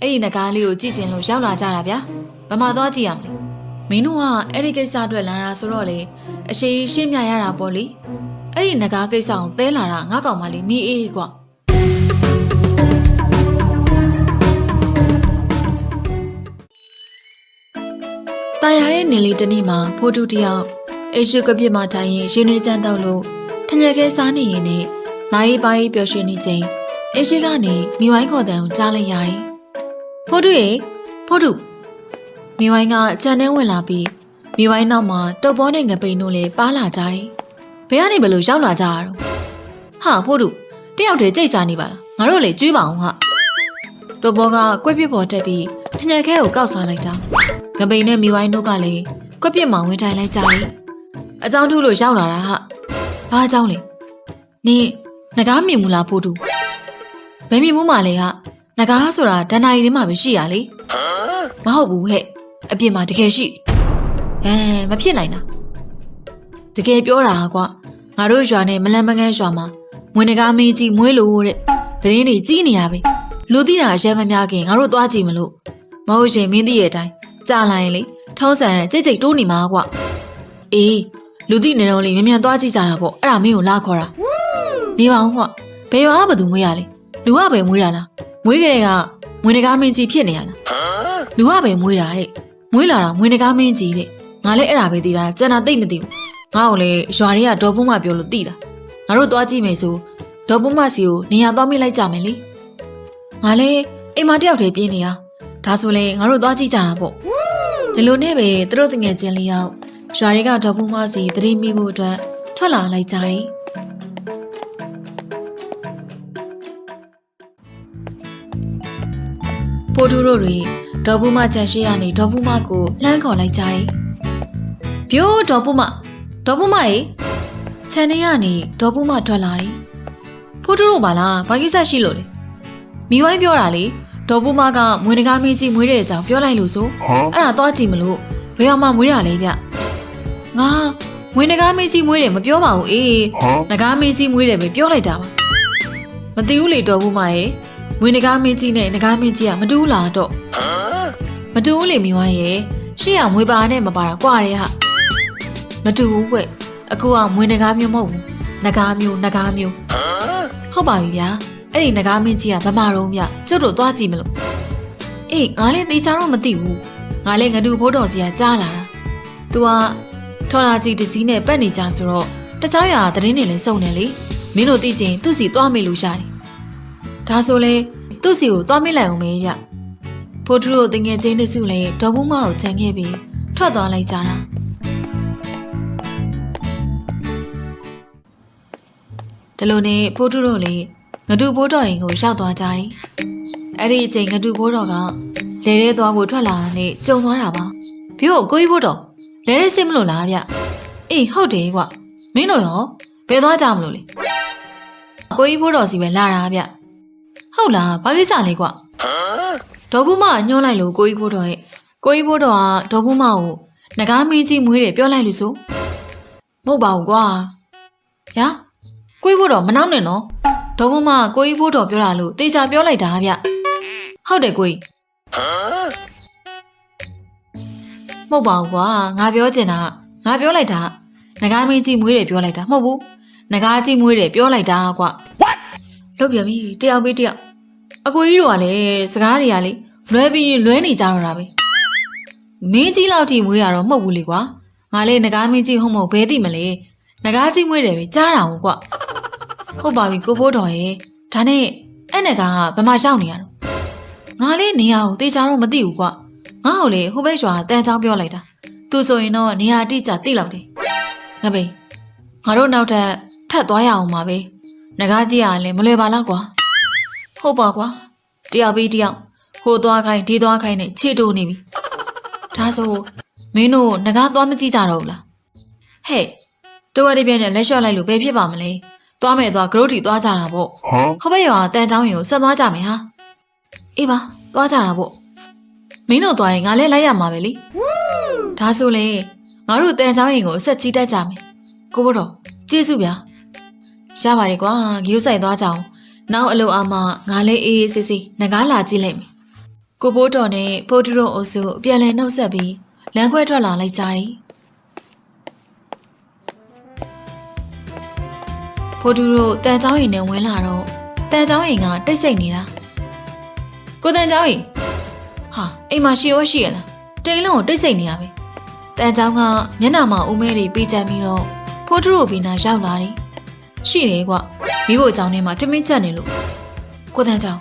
အဲ့ဒီငကားလေးကိုကြည့်ချင်လို့ရောက်လာကြတာဗျာဘယ်မှာသွားကြည့်ရမလဲမင်းတို့ကအဲ့ဒီကိစ္စအတွက်လာတာဆိုတော့လေအရှိရှင်းမြရတာပေါ့လေအဲ့ဒီငကားကိစ္စကိုသဲလာတာငါကောင်မလေးမိအေးကွာတာယာတဲ့နေလေးတစ်နေ့မှာဖိုးတူတယောက်အေရှုကပြစ်မှာထိုင်ရင်ရင်းနေချမ်းတော့လို့ထညက်ခဲစားနေရင်နဲ့နိုင်ပိုင်းပျော်ရွှင်နေချိန်အေရှိကနေမိဝိုင်းခေါ်တဲ့ကိုကြားလိုက်ရတယ်။ ဖိုးတူရေဖိုးတူမိဝိုင်းကကြံထဲဝင်လာပြီးမိဝိုင်းနောက်မှာတုပ်ပေါ်နဲ့ငပိန်တို့လည်းပါလာကြတယ်။ဘယ်ကနေဘလို့ရောက်လာကြရတော့ဟာဖိုးတူတယောက်တည်းကြိတ်စားနေပါလားငါတို့လေကျွေးပါအောင်ဟာတုပ်ပေါ်ကကွက်ပြစ်ပေါ်တက်ပြီးထညက်ခဲကိုကောက်စားလိုက်တာငပိန်နဲ့မိဝိုင်းတို့ကလည်းကွက်ပြစ်မှဝင်ထိုင်လိုက်ကြတယ်။အကြောင်းထူးလို့ရောက်လာတာဟာဘာအကြောင်းလဲနင်ငကားမြင်မူလားဖိုးတူဘယ်မြင်မှုမှလဲက ငကားဆိုတာဒဏ္ဍာရီထဲမှာပဲရှိရလေမဟုတ်ဘူးဟဲ့အပြင်မှာတကယ်ရှိအဲမဖြစ်နိုင်တာတကယ်ပြောတာကွာငါတို့ရွာနဲ့မလန်မကန်းရွာမှာမွေးငကားမင်းကြီးမွေးလို့တဲ့သတင်းတွေကြီးနေရပြီလူသိတာအရင်မများခင်ငါတို့သွားကြည့်မလို့မဟုတ်ရှင်မင်းသိရဲ့အတိုင်းကြာလာရင်လေထုံးစံကြိတ်ကြိတ်တိုးနေမှာကွာအေးလူသိနေတော့လေမြန်မြန်သွားကြည့်ကြတာပေါ့အဲ့ဒါမင်းကိုလာခေါ်တာနေပါဦးကွာဘယ်ရွာကဘသူမွေးရလဲလူကပဲမွေးတာလား မွေးကလေးကမွေးနဂါမင်းကြီးဖြစ်နေရလားလူကပဲမွေးတာတဲ့မွေးလာတာမွေးနဂါမင်းကြီးတဲ့ငါလည်းအဲ့ဒါပဲသိတာကျန်တာသိမသိဘူးငါ့ကိုလေရွာတွေကဒေါ်ဖုံးမပြောလို့သိတာငါတို့သွားကြည့်မယ်ဆိုဒေါ်ဖုံးမစီကိုနေရာသွားမိလိုက်ကြမယ်လေငါလည်းအိမ်မတယောက်တည်းပြင်းနေရဒါဆိုလေငါတို့သွားကြည့်ကြတာပေါ့ဒီလိုနဲ့ပဲသူတို့တငယ်ချင်းလေးယောက်ရွာတွေကဒေါ်ဖုံးမစီသတိမိဖို့အတွက်ထွက်လာလိုက်ကြတယ် ပိုတူတို့တွေဒေါ်ဘူးမချန်ရှိရနေဒေါ်ဘူးမကိုလှမ်းခေါ်လိုက်ကြတယ်။ပြိုးဒေါ်ဘူးမဒေါ်ဘူးမရေချန်နေရနေဒေါ်ဘူးမထွက်လာတယ်။ဖိုးတူတို့ပါလားဘာကိစ္စရှိလို့လဲ။မိဝိုင်းပြောတာလေဒေါ်ဘူးမကမွေးတကားမင်းကြီးမွေးတဲ့အကြောင်းပြောလိုက်လို့ဆို Huh? အဲ့ဒါသွားကြည့်မလို့ဘယ်အောင်မှမွေးတာလဲဗျ။ငါမွေးတကားမင်းကြီးမွေးတယ်မပြောပါဘူးအေး Huh? ငကားမင်းကြီးမွေးတယ်ပဲပြောလိုက်တာပါမသိဘူးလေတော်ဘူးမရဲ့ မွေးငကားမင်းကြီးနဲ့ငကားမင်းကြီးကမတူးလားတော့မတူဘူးလေမိဝိုင်းရဲ့ရှေ့ကမွေးပါနဲ့မပါတာကြွားတယ်ဟာမတူဘူးကွအခုကမွေးငကားမျိုးမဟုတ်ဘူးငကားမျိုးငကားမျိုးဟုတ်ပါပြီဗျာအဲ့ဒီငကားမင်းကြီးကဗမာတော့မြကျုပ်တို့သွားကြည့်မလို့အေးငါလည်းသေချာတော့မသိဘူးငါလည်းငတူဖိုးတော်စီကကြားလာတာ तू ကထော်လာကြီးတစ်စီးနဲ့ပတ်နေကြဆိုတော့တခြားရွာသတင်းတွေလည်းစုံတယ်လေမင်းတို့သိချင်းသူ့စီသွားမေးလို့ရတယ် ဒါဆိုလေသူ့စီကိုသွားမေးလိုက်အောင်မေးဗျဖိုးထူတို့တငယ်ချင်းတစုလည်းဒေါ်ဘူးမကိုကြံခဲ့ပြီးထွက်သွားလိုက်ကြတာဒီလိုနဲ့ဖိုးထူတို့လည်းငတူဘိုးတော်ရင်ကိုရောက်သွားကြတယ်အဲ့ဒီအချိန်ငတူဘိုးတော်ကလဲလဲသွားဖို့ထွက်လာတာနဲ့ကြုံသွားတာပါပြို့ကိုကြီးဘိုးတော်လဲလဲစစ်မလို့လားဗျအေးဟုတ်တယ်ကွာမင်းတို့ရောဘယ်သွားကြမလို့လဲကိုကြီးဘိုးတော်စီပဲလာတာဗျ ဟုတ်လားဘာကိစ္စလဲကွဒေါ်ဘူးမညှိုးလိုက်လို့ကိုကြီးဘိုးတော်ရဲ့ကိုကြီးဘိုးတော်ကဒေါ်ဘူးမကိုငကားမင်းကြီးမွေးတယ်ပြောလိုက်လို့ဆိုမဟုတ်ပါဘူးကွာညာကိုကြီးဘိုးတော်မနှောက်နဲ့နော်ဒေါ်ဘူးမကိုကြီးဘိုးတော်ပြောတာလို့တေချာပြောလိုက်တာဗျဟုတ်တယ်ကိုကြီးမဟုတ်ပါဘူးကွာငါပြောချင်တာငါပြောလိုက်တာငကားမင်းကြီးမွေးတယ်ပြောလိုက်တာမဟုတ်ဘူးငကားကြီးမွေးတယ်ပြောလိုက်တာကွ လုတ်ပြန်ပြီတယောက်ပြီးတယောက်အကိုကြီးတို့ကလည်းစကားတွေကလေလွဲပြီးလွဲနေကြတော့တာပဲမင်းကြီးလောက်ထိမွေးတာတော့မဟုတ်ဘူးလေကွာငါလေငကားမင်းကြီးဟုတ်မဟုတ်ဘဲသိမလဲငကားကြီးမွေးတယ်ပဲကြားတာဟုတ်ကွဟုတ်ပါပြီကိုဖိုးတော်ရဲ့ဒါနဲ့အဲ့ငကားကဘယ်မှာရောက်နေရတော့ငါလေးနေရာကိုတေချာတော့မသိဘူးကွငါ့ကိုလေဟိုဘက်ရွာတန်ချောင်းပြောလိုက်တာသူဆိုရင်တော့နေရာအတိအကျသိလောက်တယ်ငါဘေးငါတို့နောက်ထပ်ထပ်သွားရအောင်ပါပဲ ငကားကြီးကလည်းမလွယ်ပါလားကွာဟုတ်ပါကွာတယောက်ပြီးတယောက်ဟိုသွားခိုင်းဒီသွားခိုင်းနဲ့ခြေတိုးနေပြီဒါဆိုမင်းတို့ငကားသွားမကြည့်ကြတော့ဘူးလားဟဲ့တိုးရတဲ့ပြည့်နဲ့လက်လျှော့လိုက်လို့ဘယ်ဖြစ်ပါမလဲသွားမယ်သွားဂရုတီသွားကြတာပေါ့ Huh? ဟောဘက်ရွာတန်ချောင်းရင်ကိုဆက်သွားကြမယ်ဟာအေးပါသွားကြတာပေါ့မင်းတို့သွားရင်ငါလည်းလိုက်ရမှာပဲလေဒါဆိုလေငါတို့တန်ချောင်းရင်ကိုဆက်ချီးတက်ကြမယ်ကိုဘတော်ကျေးဇူးဗျာ ရပါတယ်ကွာဂီယူဆိုင်သွားကြအောင်နောက်အလုပ်အားမငါလည်းအေးအေးဆေးဆေးငကားလာကြည့်လိုက်မယ်ကိုဘိုးတော်နဲ့ဖိုးတူတို့အုပ်စုအပြန်လည်နှုတ်ဆက်ပြီးလမ်းခွဲထွက်လာလိုက်ကြတယ်ဖိုးတူတို့တန်ချောင်းရင်နဲ့ဝင်လာတော့တန်ချောင်းရင်ကတိတ်ဆိတ်နေတာကိုတန်ချောင်းရင်ဟာအိမ်မှာရှိရောရှိရလားတိန်လုံးကိုတိတ်ဆိတ်နေရပဲတန်ချောင်းကမျက်နှာမှာဦးမဲတွေပေးချမ်းပြီးတော့ဖိုးတူတို့ဘီနာရောက်လာတယ် ရှိတယ်ကွမိဖို့အကြောင်းထဲမှာတမင်းချက်နေလို့ကိုတန်ချောင်း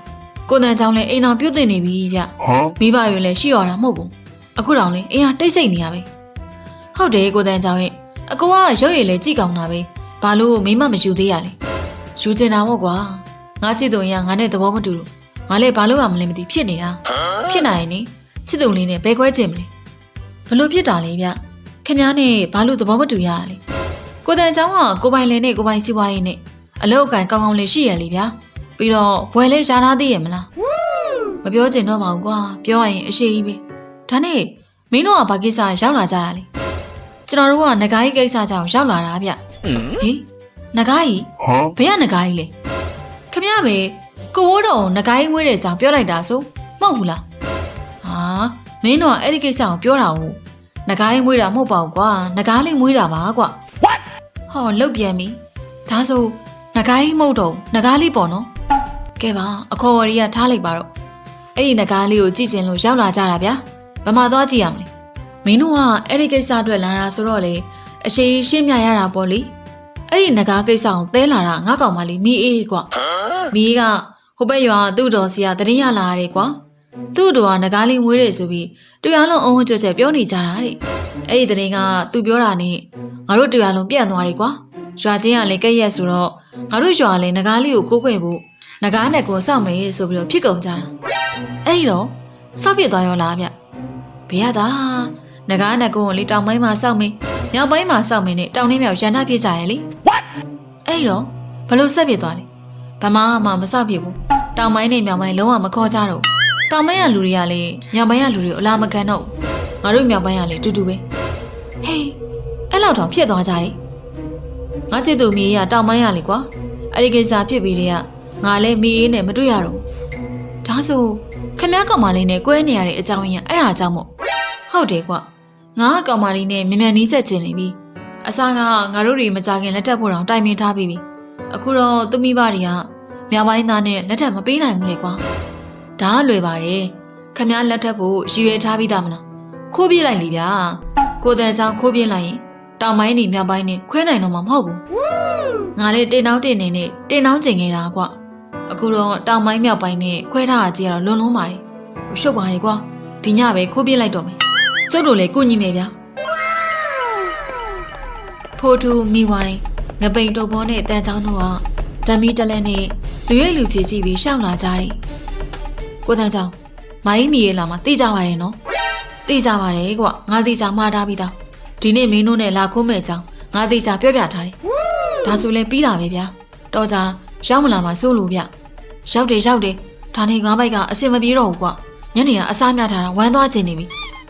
ကိုတန်ချောင်းလည်းအိမ်အောင်ပြုတ်တင်နေပြီဗျ Huh? မိဘတွေလည်းရှိရတာမဟုတ်ဘူးအခုတောင်လေအင်းဟာတိတ်ဆိတ်နေရပဲဟုတ်တယ်ကိုတန်းချောင်းရဲ့အကူကရုပ်ရည်လည်းကြည့်ကောင်းတာပဲဘာလို့မိမမယူသေးရလဲယူချင်တာမို့ကွာငါချစ်သူရင်ကငါနဲ့သဘောမတူလို့ငါလည်းဘာလို့မှမလဲမသိဖြစ်နေတာဖြစ်နိုင်ရင်နိချစ်သူလေးနဲ့ဘယ်ခွဲချင်မလဲဘလို့ဖြစ်တာလဲဗျခင်ဗျားနဲ့ဘာလို့သဘောမတူရလဲ ကိုတန်းချောင်းကကိုပိုင်လယ်နဲ့ကိုပိုင်စီးပွားရေးနဲ့အလောက်အကန်ကောင်းကောင်းလေးရှိရလေဗျာပြီးတော့ဘွယ်လေးရှားထားသေးရဲ့မလားမပြောချင်တော့ပါဘူးကွာပြောရရင်အရှိကြီးပဲဒါနဲ့မင်းတို့ကဘာကိစ္စရောက်လာကြတာလဲကျွန်တော်တို့ကငကားကြီးကိစ္စကြောင့်ရောက်လာတာဗျဟေးငကားကြီး Huh? ဘယ်ကငကားကြီးလဲခမရပဲကိုဝိုးတော်ငကားကြီးမွေးတဲ့ကြောင့်ပြောလိုက်တာဆိုမဟုတ်ဘူးလားဟာမင်းတို့ကအဲ့ဒီကိစ္စကိုပြောတာဟုတ်ငကားကြီးမွေးတာမဟုတ်ပါဘူးကွာငကားလေးမွေးတာပါကွာ What? ဟောလုတ်ပြန်ပြီဒါဆိုငကားကြီးမဟုတ်တော့ဘူးငကားလေးပေါ့နော်ကဲပါအခေါ်ဝရီကထားလိုက်ပါတော့အဲ့ဒီငကားလေးကိုကြည့်ချင်လို့ရောက်လာကြတာဗျာ။ဘာမှသွားကြည့်ရမလဲ။မင်းတို့ကအဲ့ဒီကိစ္စအတွက်လာတာဆိုတော့လေအရှိရှင်းမြရတာပေါ့လေ။အဲ့ဒီငကားကိစ္စကိုသဲလာတာငါကောင်မလေးမိအေးကွာ Huh? ။မိအေးကဟိုဘက်ရွာသူ့တော်စီကတရင်ရလာရတယ်ကွာ။ သူ့တော်ကငကားလေးမွေးတယ်ဆိုပြီးတရားလုံးအုံးကြွကြွပြောနေကြတာတဲ့။အဲ့ဒီတရင်ကသူပြောတာနဲ့ငါတို့တရားလုံးပြန့်သွားတယ်ကွာ။ရွာချင်းကလည်းကဲ့ရက်ဆိုတော့ငါတို့ရွာကလည်းငကားလေးကိုကိုးကွယ်ဖို့ငကားနဲ့ကိုစောင့်မယ်ဆိုပြီးတော့ဖြစ်ကုန်ကြတာ။အဲ့ဒီတော့စောက်ပြစ်သွားရောလားဗျဘယ်ရတာငကားနကုံကိုလေတောင်ပိုင်းမှာစောက်မင်းမြောက်ပိုင်းမှာစောက်မင်းနဲ့တောင်နှင်းမြောက်ရန်တာပြစ်ကြရဲ့လေ What? အဲ့ဒီတော့ဘလို့ဆက်ပြစ်သွားလဲဗမာမှမစောက်ပြစ်ဘူးတောင်ပိုင်းနဲ့မြောက်ပိုင်းလုံးဝမခေါ်ကြတော့ဘူး တောင်ပိုင်းကလူတွေကလေမြောက်ပိုင်းကလူတွေကိုအလားမကန်တော့ဘူးငါတို့မြောက်ပိုင်းကလေတူတူပဲဟေးအဲ့လောက်တော့ဖြစ်သွားကြတယ်ငါချစ်သူမြေးကတောင်ပိုင်းကလေကွာအဲ့ဒီကိစ္စဖြစ်ပြီးလေကငါလည်းမြေးအေးနဲ့မတွေ့ရတော့ဘူးဒါဆိုခမ ्या ကောင်မလေးနဲ့ကွဲနေရတဲ့အကြောင်းရင်းအဲ့ဒါကြောင့်မို့ဟုတ်တယ်ကွငါကကောင်မလေးနဲ့မြန်မြန်နီးစက်ချင်နေပြီအစားကငါတို့တွေမကြခင်လက်ထပ်ဖို့တောင်တိုင်ပင်ထားပြီးပြီအခုတော့သူမိဘတွေကမြောက်ပိုင်းသားနဲ့လက်ထပ်မပေးနိုင်ဘူးလေကွာ ဒါကလွယ်ပါတယ်ခမ ्या လက်ထပ်ဖို့ရည်ရွယ်ထားပြီးသားမလားခိုးပြေးလိုက်လीဗျာကိုတန်ချောင်းခိုးပြေးလိုက်ရင်တောင်ပိုင်းနေမြောက်ပိုင်းနေခွဲနိုင်တော့မှာမဟုတ်ဘူးငါလည်းတင်တောင်းတင်နေနဲ့တင်တောင်းကျင်နေတာကွအခုတော့တောင်ပိုင်းမြောက်ပိုင်းနဲ့ခွဲထားတာကြီးကတော့လွန်လွန်းပါတယ်ဟိုရှုပ်ပါတယ်ကွာဒီညပဲခိုးပြစ်လိုက်တော့မယ်ကျုပ်တို့လည်းကုညီမယ်ဗျာဖိုးထူမိဝိုင်းငပိန်တုပ်ဘောနဲ့တန်ချောင်းတို့ကဓမီတလဲနဲ့လူရဲ့လူချီကြည့်ပြီးရှောက်လာကြတယ် ကိုတန်ချောင်းမိုင်းမီရဲ့လာမှာသိကြပါတယ်နော်သိကြပါတယ်ကွာငါသိကြမှားထားပြီးသားဒီနေ့မင်းတို့နဲ့လာခိုးမဲ့အကြောင်းငါသိကြပြောပြထားတယ်ဒါဆိုလဲပြီးတာပဲဗျာတော့ကြရောက်မလာမှာစိုးလို့ဗျရောက်တယ်ရောက်တယ်ဒါနဲ့ငါးဘိုက်ကအစင်မပြေတော့ဘူးကွာညနေကအစားမြထားတာဝမ်းသွားခြင်းနေပြီ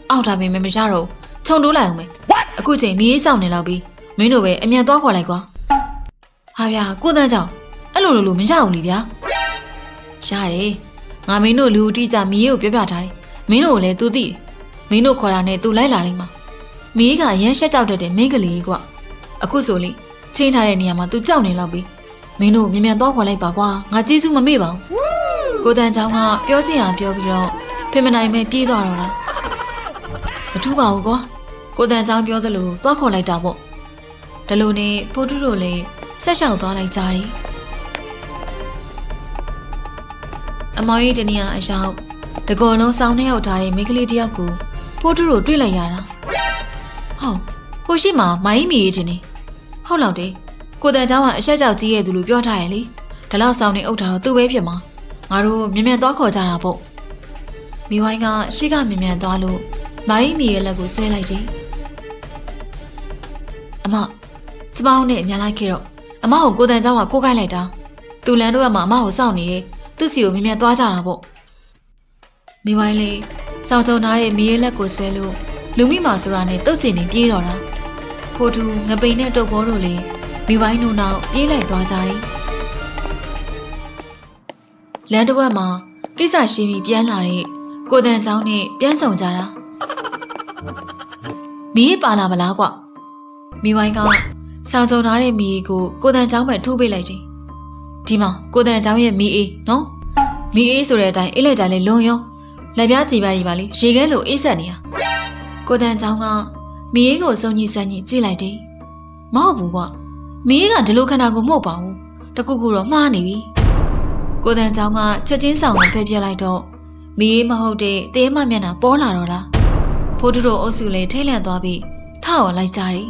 အောက်တာပင်မမရတော့ဘူးခြုံတိုးလိုက်အောင်မယ်အခုချိန်မီးရေးဆောင်နေလောက်ပြီမင်းတို့ပဲအမြန်သွားခေါ်လိုက်ကွာဟာဗျာကိုတန်းကြောင့်အဲ့လိုလိုလိုမရဘူးလीဗျာရတယ် ငါမင်းတို့လူအတိအကျမီးရေးကိုပြောပြထားတယ်မင်းတို့ကိုလည်း तू သိတယ်မင်းတို့ခေါ်တာနဲ့ तू လိုက်လာလိမ့်မှာမီးကရမ်းရှက်ကြောက်တတ်တဲ့မိန်းကလေးကွာအခုဆိုလေချင်းထားတဲ့နေရာမှာ तू ကြောက်နေလောက်ပြီမင်းတို့မြန်မြန်သွားခေါ်လိုက်ပါကွာငါကျေးဇူးမမေ့ပါဘူး ကိုတန်ချောင်းကပြောချင်အောင်ပြောပြီးတော့ဖေမနိုင်ပဲပြေးသွားတော့တာမထူးပါဘူးကွာကိုတန်ချောင်းပြောသလိုသွားခေါ်လိုက်တာပေါ့ဒါလိုနဲ့ဖိုးထုတို့လည်းဆက်လျှောက်သွားလိုက်ကြတယ် အမောင်ကြီးတနေရာအရောက်တကောလုံးဆောင်းနှယောက်ထားတဲ့မိန်းကလေးတယောက်ကိုဖိုးတူတို့တွေ့လိုက်ရတာဟုတ်ကိုရှိမှမိုင်းမီရေးတင်နေဟုတ်လောက်တယ်ကိုတန်ချောင်းကအရှက်ကြောက်ကြီးရဲ့သူလို့ပြောထားရလေဒါလောက်ဆောင်းနေအုပ်ထားတော့သူ့ပဲဖြစ်မှာငါတို့မြ мян သွားခေါ်ကြတာပေါ့မိဝိုင်းကရှေ့ကမြ мян သွားလို့မိုင်းမီရဲ့လက်ကိုဆွဲလိုက်တယ်အမကျမအောင်နဲ့အများလိုက်ခဲ့တော့အမကိုကိုတန်ချောင်းကကိုခိုင်းလိုက်တာသူလန်တို့ကမှအမကိုစောင့်နေတယ် သူ့စီကိုမြန်မြန်သွားကြတာပေါ့မိဝိုင်းလေးစောင့်ကြုံထားတဲ့မီရဲ့လက်ကိုဆွဲလို့လူမိမာဆိုတာနဲ့တုတ်ချင်နေပြေးတော့တာဖိုးတူငပိန်နဲ့တုတ်ဘောတို့လည်းမိဝိုင်းတို့နောက်ပြေးလိုက်သွားကြတယ်လမ်းတစ်ဝက်မှာကိစ္စရှင်းပြီးပြန်လာတဲ့ကိုတန်ချောင်းနဲ့ပြန်ဆောင်ကြတာမီးပါလာမလားကွမိဝိုင်းကဆောင်ကြုံထားတဲ့မီးကိုကိုတန်ချောင်းပဲထိုးပေးလိုက်တယ် ဒီမှာကိုတန်ချောင်းရဲ့မီးအေးနော်မီးအေးဆိုတဲ့အတိုင်းအေးလိုက်တိုင်းလေးလွန်ရောလက်ပြားကြည်ပါးကြီးပါလေရေခဲလိုအေးဆက်နေတာကိုတန်ချောင်းကမီးအေးကိုစုံကြီးစမ်းကြီးကြည့်လိုက်တယ်မဟုတ်ဘူးကွမီးအေးကဒီလိုခန္ဓာကိုယ်မဟုတ်ပါဘူးတခုခုတော့မှားနေပြီကိုတန်ချောင်းကချက်ချင်းဆောင်ကိုဖယ်ပြလိုက်တော့မီးမဟုတ်တဲ့တဲမမျက်နှာပေါ်လာတော့လားဖိုးတူတို့အုပ်စုလည်းထိတ်လန့်သွားပြီးထောက်လိုက်ကြတယ်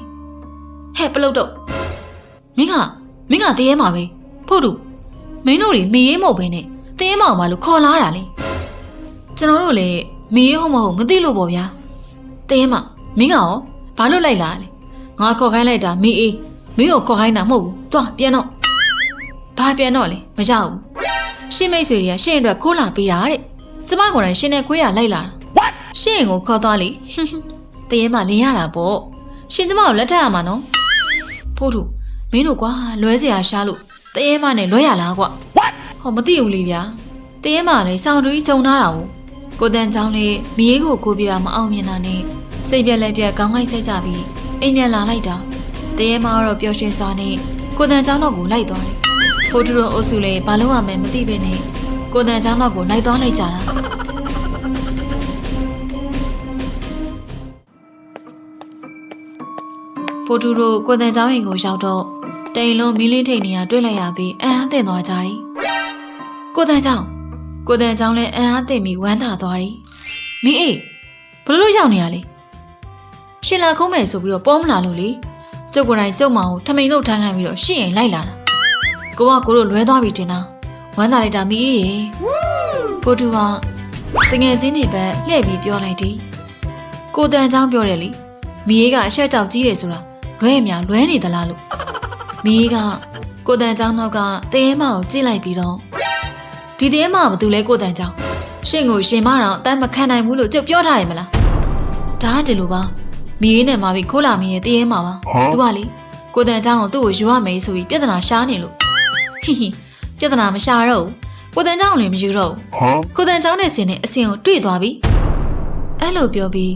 ဟဲ့ပလုတ်တော့မင်းကမင်းကတဲရဲမှာပဲ ဖို့တူမင်းတို့တွေမေးရေးမဟုတ်ဘဲနဲ့တင်းမောင်မလို့ခေါ်လာတာလေကျွန်တော်တို့လည်းမေးရေးဟုတ်မဟုတ်မသိလို့ပေါ့ဗျာတင်းမောင်မင်းကရောဘာလို့လိုက်လာလဲငါခေါ်ခိုင်းလိုက်တာမင်းအေးမင်းကိုခေါ်ခိုင်းတာမဟုတ်ဘူးသွားပြန်တော့ဘာပြန်တော့လဲမရဘူးရှင်းမိတ်ဆွေတွေကရှင်းအတွက်ခိုးလာပေးတာတဲ့ကျမကိုယ်တိုင်ရှင်းနဲ့ခွေးရလိုက်လာတာရှင်းကိုခေါ်သွားလေတရေမလင်းရတာပေါ့ရှင်ကျမကိုလက်ထပ်ရမှာနော်ဖို့သူမင်းတို့ကွာလွဲစရာရှားလို့ တရေမနဲ့လွဲရလားကွာဟောမသိဘူးလေဗျာတရေမလည်းစောင်းတူကြီးခြုံထားတာကိုကိုတန်ချောင်းလေးမီးရေးကိုကိုပြတာမအောင်မြင်တာနဲ့စိတ်ပြက်လက်ပြက်ကောင်းကိုက်ဆိုင်ကြပြီးအိမ်ပြန်လာလိုက်တာတရေမကတော့ပျော်ရွှင်စွာနဲ့ကိုတန်ချောင်းတော့ကိုလိုက်သွားတယ်ဖို့သူတို့အုပ်စုလည်းဘာလို့ရမယ်မသိပဲနဲ့ကိုတန်ချောင်းတော့ကိုလိုက်သွားလိုက်ကြတာဖိုတူတို့ကိုတန်ချောင်းရင်ကိုရောက်တော့ တိန်လုံးမီးလင်းထိန်နေရတွေ့လိုက်ရပြီးအံ့အားသင့်သွားကြတယ်။ကိုတန်ချောင်းကိုတန်ချောင်းလည်းအံ့အားသင့်ပြီးဝမ်းသာသွားတယ်။မင်းအေးဘလို့လို့ရောက်နေရလဲ။ရှင်လာခုံးမယ်ဆိုပြီးတော့ပေါ်မလာလို့လေ။ကျုပ်ကိုယ်တိုင်ကျုပ်မအောင်ထမိန်လို့ထိုင်းခိုင်းပြီးတော့ရှင့်ရင်လိုက်လာတာ။ကိုကကိုတို့လွဲသွားပြီတင်တာ။ဝမ်းသာလိုက်တာမင်းအေးရေ။ဖိုတူကတငယ်ချင်းတွေပဲလှည့်ပြီးပြောလိုက်တယ်။ကိုတန်ချောင်းပြောတယ်လေ။မီးအေးကအရှက်ကြောက်ကြီးတယ်ဆိုတာလွဲမြလွဲနေသလားလို့ မီးအေးကကိုတန်ချောင်းနောက်ကတရေမကိုကြည့်လိုက်ပြီးတော့ဒီတရေမကဘာတူလဲကိုတန်ချောင်းရှင့်ကိုရှင်မတော့အတမ်းမခံနိုင်ဘူးလို့ကြုတ်ပြောထားတယ်မလားဒါကဒီလိုပါမီးအေးနဲ့မာပြီးခိုးလာမင်းရဲ့တရေမပါသူကလေကိုတန်ချောင်းကိုသူ့ကိုယူရမယ်ဆိုပြီးပြဿနာရှားနေလို့ဟိဟိပြဿနာမရှာတော့ဘူးကိုတန်ချောင်းကိုလည်းမယူတော့ဘူး Huh? ကိုတန်ချောင်းနဲ့ဆင်နဲ့အစင်ကိုတွေ့သွားပြီအဲ့လိုပြောပြီး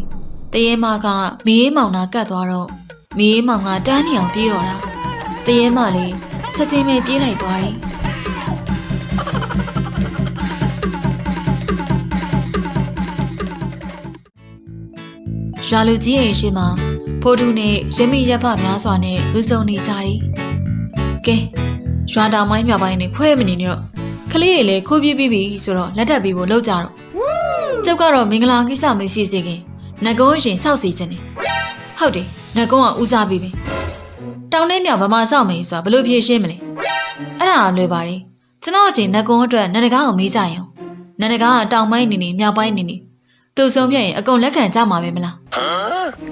တရေမကမီးအေးမောင်နာကတ်သွားတော့မီးအေးမောင်ကတန်းနေအောင်ပြေးတော့တာ တရေမလေးချက်ချင်းပဲပြေးလိုက်သွားတယ်ရာလူကြီးရဲ့ရှိမှာဖိုးတူနဲ့ရမိရပ်ဖများစွာနဲ့လူစုံနေကြတယ်ကဲရွာတောင်ပိုင်းမြောက်ပိုင်းနဲ့ခွဲမနေနဲ့တော့ကလေးတွေလည်းခိုးပြေးပြီးပြီဆိုတော့လက်ထပ်ပြီးဖို့လောက်ကြတော့ကျုပ်ကတော့မင်္ဂလာကိစ္စမရှိစေခင်ငကုံးအရှင်စောက်စီခြင်းတယ်ဟုတ်တယ်ငကုံးကဦးစားပြီးပြီ တောင်ထဲမြောက်ဗမာစောက်မယ်ဆိုတာဘယ်လိုဖြေရှင်းမလဲအဲ့ဒါလွယ်ပါတယ်ကျွန်တော်အချိန်ငကုံးအတွက်နန္ဒကားကိုမေးကြရင်နန္ဒကားကတောင်ပိုင်းနေနေမြောက်ပိုင်းနေနေတူဆုံးပြရင်အကုန်လက်ခံကြမှာပဲမလား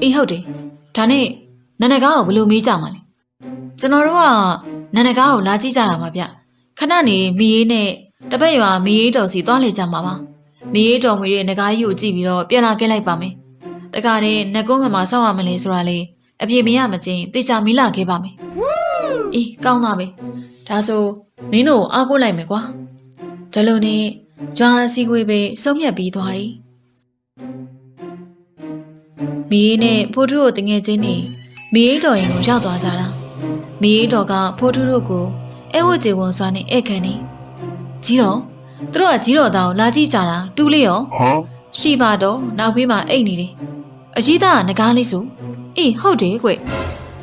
အေးဟုတ်တယ်ဒါနဲ့နန္ဒကားကိုဘယ်လိုမေးကြမှာလဲကျွန်တော်တို့ကနန္ဒကားကိုလာကြည့်ကြတာပါဗျခဏနေမီရေးနဲ့တပတ်ရွာမီရေးတော်စီသွားလေကြမှာပါမီရေးတော်မွေရဲ့ငကားကြီးကိုကြည့်ပြီးတော့ပြန်လာခဲ့လိုက်ပါမယ်တခါတည်းငကုံးမမဆောက်ရမလဲဆိုတာလေ အပြေမရမချင်းတေချာမီးလာခဲ့ပါမယ်အေးကောင်းတာပဲဒါဆိုမင်းတို့အားကိုးလိုက်မယ်ကွာဒါလိုနဲ့ကြွားအစည်းအဝေးပဲဆုံးဖြတ်ပြီးသွားတယ်မီးနဲ့ဖိုးထုတို့တငယ်ချင်းနေမီးတော်ရင်ကိုရောက်သွားကြတာမီးတော်ကဖိုးထုတို့ကိုအဲဝတ်ကျေဝန်စွာနဲ့ဧည့်ခံနေကြီးတော်သူတို့ကကြီးတော်သားကိုလာကြည့်ကြတာတူးလေးရော Huh? ရှိပါတော့နောက်ဖေးမှာအိတ်နေတယ်အကြီးသားကငကားလေးဆို အေးဟုတ်တယ်ကွ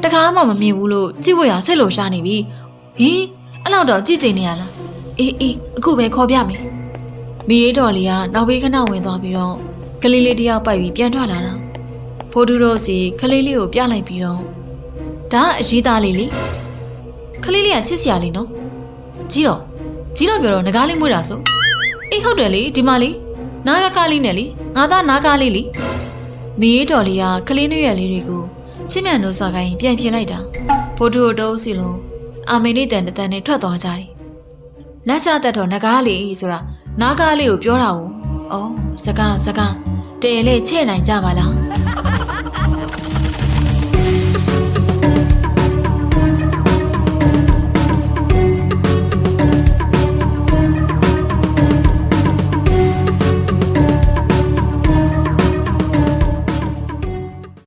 တခါမှမမြင်ဘူးလို့ကြည့်ဝရဆက်လို့ရှာနေပြီဟေးအဲ့လောက်တော့ကြည့်ကျင်နေရလားအေးအေးအခုပဲခေါ်ပြမယ်မီးရေးတော်လေးကနောက်ဖေးခဏဝင်သွားပြီးတော့ကလေးလေးတယောက်ပိုက်ပြီးပြန်ထွက်လာတာဖိုးတူတို့စီကလေးလေးကိုပြလိုက်ပြီးတော့ဒါကအရေးသားလေးလေကလေးလေးကချစ်စရာလေးနော်ကြီးတော့ကြီးတော့ပြောတော့ငကားလေးမွေးတာဆိုအေးဟုတ်တယ်လေဒီမလေးနားကကားလေးနဲ့လေငါသားနားကားလေးလေ မီးတော်လေးကကလေးနှရွယ်လေးတွေကိုချစ်မြတ်နိုးစွာကိုင်းပြန်ပြင်လိုက်တာဖိုးတူတို့တုံးစီလုံးအာမင်းလေးတန်တန်နဲ့ထွက်သွားကြတယ်လက်ချတက်တော့ငကားလေးဆိုတာနားကားလေးကိုပြောတာ哦ဩစကားစကားတရေလေးချဲ့နိုင်ကြပါလား